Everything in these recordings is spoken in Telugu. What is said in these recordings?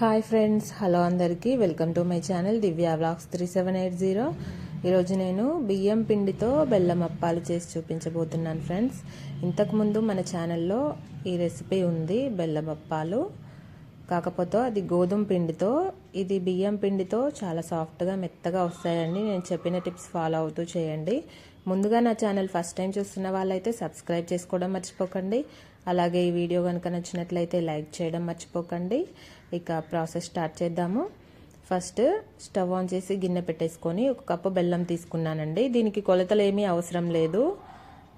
హాయ్ ఫ్రెండ్స్ హలో అందరికీ. Welcome to my channel Divya vlogs three seven eight zero. ఈరోజు నేను బియ్యం పిండితో బెల్లం అప్పాలు చేసి చూపించబోతున్నాను ఫ్రెండ్స్. ఇంతకుముందు మన ఛానల్లో ఈ రెసిపీ ఉంది బెల్లం అప్పాలు. కాకపోతే అది గోధుమ పిండితో ఇది బియ్యం పిండితో చాలా సాఫ్ట్గా మెత్తగా వస్తాయండి. నేను చెప్పిన టిప్స్ ఫాలో అవుతూ చేయండి. ముందుగా నా ఛానల్ ఫస్ట్ టైం చూస్తున్న వాళ్ళైతే సబ్స్క్రైబ్ చేసుకోవడం మర్చిపోకండి. అలాగే ఈ వీడియో కనుక నచ్చినట్లయితే లైక్ చేయడం మర్చిపోకండి. ఇక ప్రాసెస్ స్టార్ట్ చేద్దాము. ఫస్ట్ స్టవ్ ఆన్ చేసి గిన్నె పెట్టేసుకొని ఒక కప్పు బెల్లం తీసుకున్నానండి. దీనికి కొలతలు ఏమీ అవసరం లేదు.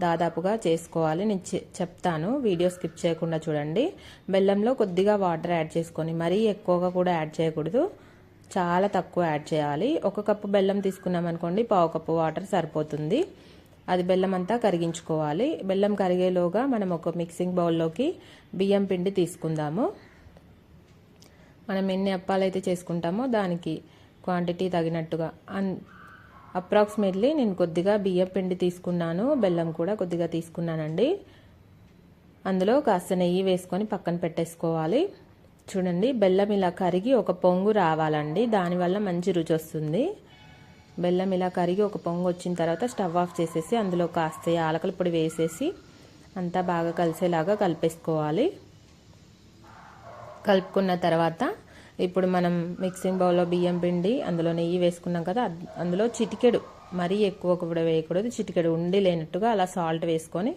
దాదాపుగా చేసుకోవాలి. నేను చెప్తాను. వీడియో స్కిప్ చేయకుండా చూడండి. బెల్లంలో కొద్దిగా వాటర్ యాడ్ చేసుకొని మరీ ఎక్కువగా కూడా యాడ్ చేయకూడదు. చాలా తక్కువ యాడ్ చేయాలి. ఒక కప్పు బెల్లం తీసుకున్నాం అనుకోండి పావు కప్పు వాటర్ సరిపోతుంది. అది బెల్లం అంతా కరిగించుకోవాలి. బెల్లం కరిగేలోగా మనం ఒక మిక్సింగ్ బౌల్లోకి బియ్యం పిండి తీసుకుందాము. మనం ఎన్ని అప్పాలు అయితే చేసుకుంటామో దానికి క్వాంటిటీ తగినట్టుగా అన్ అప్రాక్సిమేట్లీ నేను కొద్దిగా బియ్యం పిండి తీసుకున్నాను బెల్లం కూడా కొద్దిగా తీసుకున్నానండి. అందులో కాస్త నెయ్యి వేసుకొని పక్కన పెట్టేసుకోవాలి. చూడండి బెల్లం ఇలా కరిగి ఒక పొంగు రావాలండి. దానివల్ల మంచి రుచి వస్తుంది. బెల్లం ఇలా కరిగి ఒక పొంగు వచ్చిన తర్వాత స్టవ్ ఆఫ్ చేసేసి అందులో కాస్త యాలకల పొడి వేసేసి అంతా బాగా కలిసేలాగా కలిపేసుకోవాలి. కలుపుకున్న తర్వాత ఇప్పుడు మనం మిక్సింగ్ బౌల్లో బియ్యం పిండి అందులో నెయ్యి వేసుకున్నాం కదా అందులో చిటికెడు. మరీ ఎక్కువ కూడా వేయకూడదు. చిటికెడు ఉండి లేనట్టుగా అలా సాల్ట్ వేసుకొని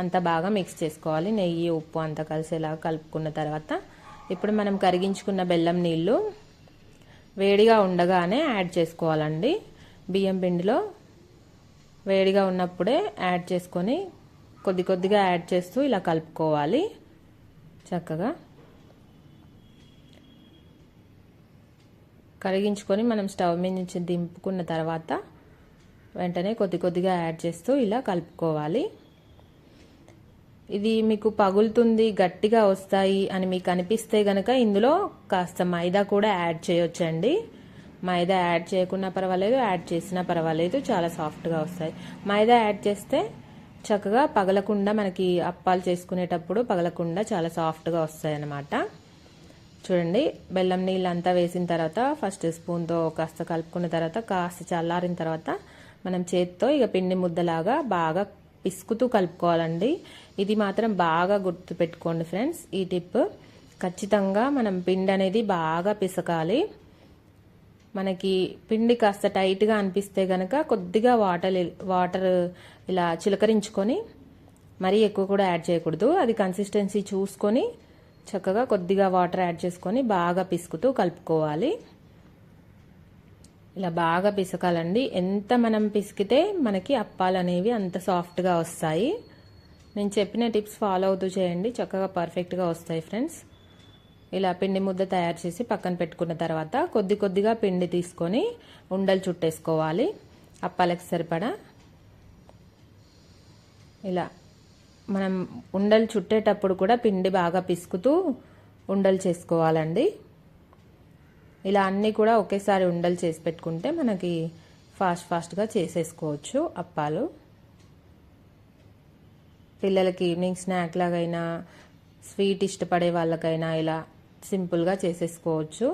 అంతా బాగా మిక్స్ చేసుకోవాలి. నెయ్యి ఉప్పు అంతా కలిసేలాగా కలుపుకున్న తర్వాత ఇప్పుడు మనం కరిగించుకున్న బెల్లం నీళ్ళు వేడిగా ఉండగానే యాడ్ చేసుకోవాలండి. బియ్యం పిండిలో వేడిగా ఉన్నప్పుడే యాడ్ చేసుకొని కొద్ది కొద్దిగా యాడ్ చేస్తూ ఇలా కలుపుకోవాలి. చక్కగా కరిగించుకొని మనం స్టవ్ మీద నుంచి దింపుకున్న తర్వాత వెంటనే కొద్ది కొద్దిగా యాడ్ చేస్తూ ఇలా కలుపుకోవాలి. ఇది మీకు పగులుతుంది గట్టిగా వస్తాయి అని మీకు అనిపిస్తే గనక ఇందులో కాస్త మైదా కూడా యాడ్ చేయొచ్చండి. మైదా యాడ్ చేయకున్నా పర్వాలేదు యాడ్ చేసినా పర్వాలేదు చాలా సాఫ్ట్గా వస్తాయి. మైదా యాడ్ చేస్తే చక్కగా పగలకుండా మనకి అప్పాలు చేసుకునేటప్పుడు పగలకుండా చాలా సాఫ్ట్గా వస్తాయి అన్నమాట చూడండి బెల్లం నీళ్ళు అంతా వేసిన తర్వాత ఫస్ట్ స్పూన్తో కాస్త కలుపుకున్న తర్వాత కాస్త చల్లారిన తర్వాత మనం చేతితో ఇక పిండి ముద్దలాగా బాగా పిసుకుతూ కలుపుకోవాలండి. ఇది మాత్రం బాగా గుర్తు పెట్టుకోండి ఫ్రెండ్స్ ఈ టిప్. ఖచ్చితంగా మనం పిండి అనేది బాగా పిసకాలి. మనకి పిండి కాస్త టైట్గా అనిపిస్తే కనుక కొద్దిగా వాటర్ వాటర్ ఇలా చిలకరించుకొని మరీ ఎక్కువ కూడా యాడ్ చేయకూడదు. అది కన్సిస్టెన్సీ చూసుకొని చక్కగా కొద్దిగా వాటర్ యాడ్ చేసుకొని బాగా పిసుకుతూ కలుపుకోవాలి. ఇలా బాగా పిసకాలండి. ఎంత మనం పిసికితే మనకి అప్పాలు అనేవి అంత సాఫ్ట్గా వస్తాయి. నేను చెప్పిన టిప్స్ ఫాలో అవుతూ చేయండి. చక్కగా పర్ఫెక్ట్గా వస్తాయి ఫ్రెండ్స్. ఇలా పిండి ముద్ద తయారు చేసి పక్కన పెట్టుకున్న తర్వాత కొద్ది కొద్దిగా పిండి తీసుకొని ఉండలు చుట్టేసుకోవాలి. అప్పాలకి సరిపడా. ఇలా మనం ఉండలు చుట్టేటప్పుడు కూడా పిండి బాగా పిసుకుతూ ఉండలు చేసుకోవాలండి. ఇలా అన్నీ కూడా ఒకేసారి ఉండలు చేసి పెట్టుకుంటే మనకి ఫాస్ట్ ఫాస్ట్గా చేసేసుకోవచ్చు అప్పాలు. పిల్లలకి ఈవినింగ్ స్నాక్ లాగైనా స్వీట్ ఇష్టపడే వాళ్ళకైనా ఇలా సింపుల్గా చేసేసుకోవచ్చు.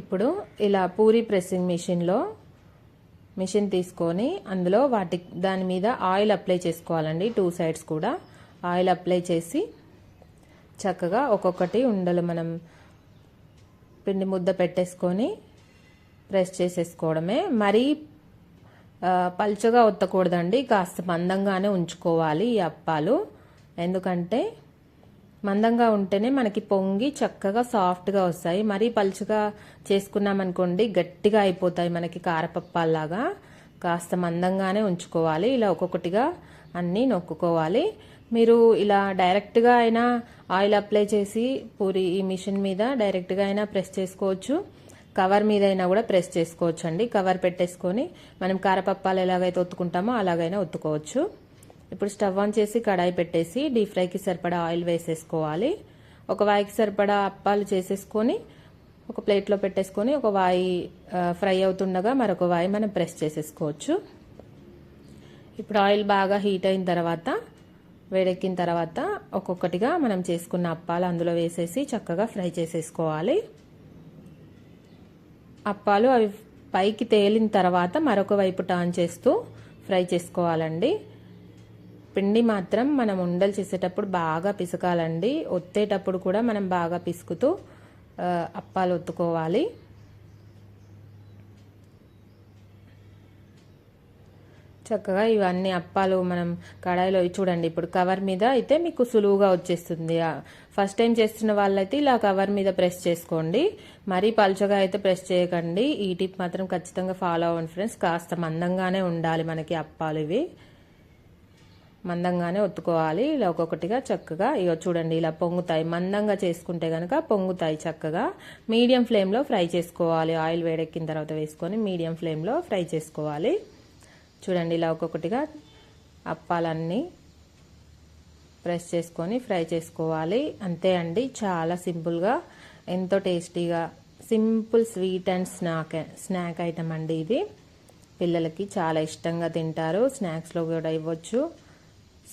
ఇప్పుడు ఇలా పూరి ప్రెస్సింగ్ మిషన్లో మిషన్ తీసుకొని అందులో వాటి దాని మీద ఆయిల్ అప్లై చేసుకోవాలండి టూ సైడ్స్ కూడా. ఆయిల్ అప్లై చేసి చక్కగా ఒక్కొక్కటి ఉండలు మనం పిండి ముద్ద పెట్టేసుకొని ప్రెస్ చేసేసుకోవడమే. మరీ పలుచగా ఒత్తకూడదండి కాస్త మందంగానే ఉంచుకోవాలి ఈ అప్పాలు. ఎందుకంటే మందంగా ఉంటేనే మనకి పొంగి చక్కగా సాఫ్ట్గా వస్తాయి. మరీ పలుచగా చేసుకున్నామనుకోండి గట్టిగా అయిపోతాయి మనకి కారపప్పాల్లాగా. కాస్త మందంగానే ఉంచుకోవాలి. ఇలా ఒక్కొక్కటిగా అన్నీ నొక్కుకోవాలి. మీరు ఇలా డైరెక్ట్గా అయినా ఆయిల్ అప్లై చేసి పూరి ఈ మిషన్ మీద డైరెక్ట్గా అయినా ప్రెస్ చేసుకోవచ్చు. కవర్ మీద అయినా కూడా ప్రెస్ చేసుకోవచ్చు అండి కవర్ పెట్టేసుకొని మనం కారపప్పాలు ఎలాగైతే ఒత్తుకుంటామో అలాగైనా ఒత్తుకోవచ్చు. ఇప్పుడు స్టవ్ ఆన్ చేసి కడాయి పెట్టేసి డీప్ ఫ్రైకి సరిపడా ఆయిల్ వేసేసుకోవాలి. ఒక వాయికి సరిపడా అప్పాలు చేసేసుకొని ఒక ప్లేట్లో పెట్టేసుకొని ఒక వాయి ఫ్రై అవుతుండగా మరొక వాయి మనం ప్రెస్ చేసేసుకోవచ్చు. ఇప్పుడు ఆయిల్ బాగా హీట్ అయిన తర్వాత వేడెక్కిన తర్వాత ఒక్కొక్కటిగా మనం చేసుకున్న అప్పాలు అందులో వేసేసి చక్కగా ఫ్రై చేసేసుకోవాలి. అప్పాలు అవి పైకి తేలిన తర్వాత మరొక వైపు టర్న్ చేస్తూ ఫ్రై చేసుకోవాలండి. పిండి మాత్రం మనం ఉండలు చేసేటప్పుడు బాగా పిసకాలండి. ఒత్తేటప్పుడు కూడా మనం బాగా పిసుకుతూ అప్పాలు ఒత్తుకోవాలి. చక్కగా ఇవన్నీ అప్పాలు మనం కడాయిలో చూడండి. ఇప్పుడు కవర్ మీద అయితే మీకు సులువుగా వచ్చేస్తుంది. ఫస్ట్ టైం చేస్తున్న వాళ్ళైతే ఇలా కవర్ మీద ప్రెస్ చేసుకోండి. మరీ పలుచగా అయితే ప్రెస్ చేయకండి. ఈ టిప్ మాత్రం ఖచ్చితంగా ఫాలో అవ్వండి ఫ్రెండ్స్. కాస్త మందంగానే ఉండాలి మనకి అప్పాలు ఇవి. మందంగానే ఒత్తుకోవాలి. ఇలా ఒక్కొక్కటిగా చక్కగా ఇక చూడండి ఇలా పొంగుతాయి. మందంగా చేసుకుంటే కనుక పొంగుతాయి చక్కగా. మీడియం ఫ్లేమ్లో ఫ్రై చేసుకోవాలి. ఆయిల్ వేడెక్కిన తర్వాత వేసుకొని మీడియం ఫ్లేమ్లో ఫ్రై చేసుకోవాలి. చూడండి ఇలా ఒక్కొక్కటిగా అప్పాలన్నీ ప్రెస్ చేసుకొని ఫ్రై చేసుకోవాలి. అంతే అండి. చాలా సింపుల్గా ఎంతో టేస్టీగా simple sweet and snack snack item అండి ఇది. పిల్లలకి చాలా ఇష్టంగా తింటారు. స్నాక్స్లో కూడా ఇవ్వచ్చు.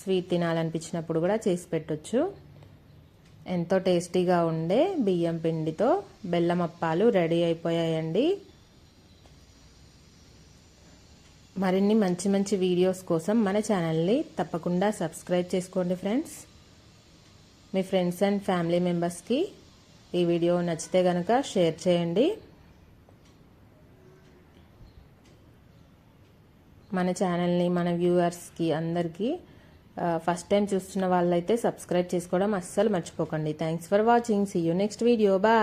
స్వీట్ తినాలనిపించినప్పుడు కూడా చేసి పెట్టొచ్చు. ఎంతో టేస్టీగా ఉండే బియ్యం పిండితో బెల్లం అప్పాలు రెడీ అయిపోయాయండి. మరిన్ని మంచి మంచి వీడియోస్ కోసం మన ఛానల్ని తప్పకుండా సబ్స్క్రైబ్ చేసుకోండి ఫ్రెండ్స్. మీ ఫ్రెండ్స్ అండ్ ఫ్యామిలీ మెంబర్స్కి ఈ వీడియో నచ్చితే కనుక షేర్ చేయండి. మన ఛానల్ని మన వ్యూవర్స్కి అందరికీ ఫస్ట్ టైం చూస్తున్న వాళ్ళైతే సబ్స్క్రైబ్ చేసుకోవడం అస్సలు మర్చిపోకండి. Thanks for watching see you next video bye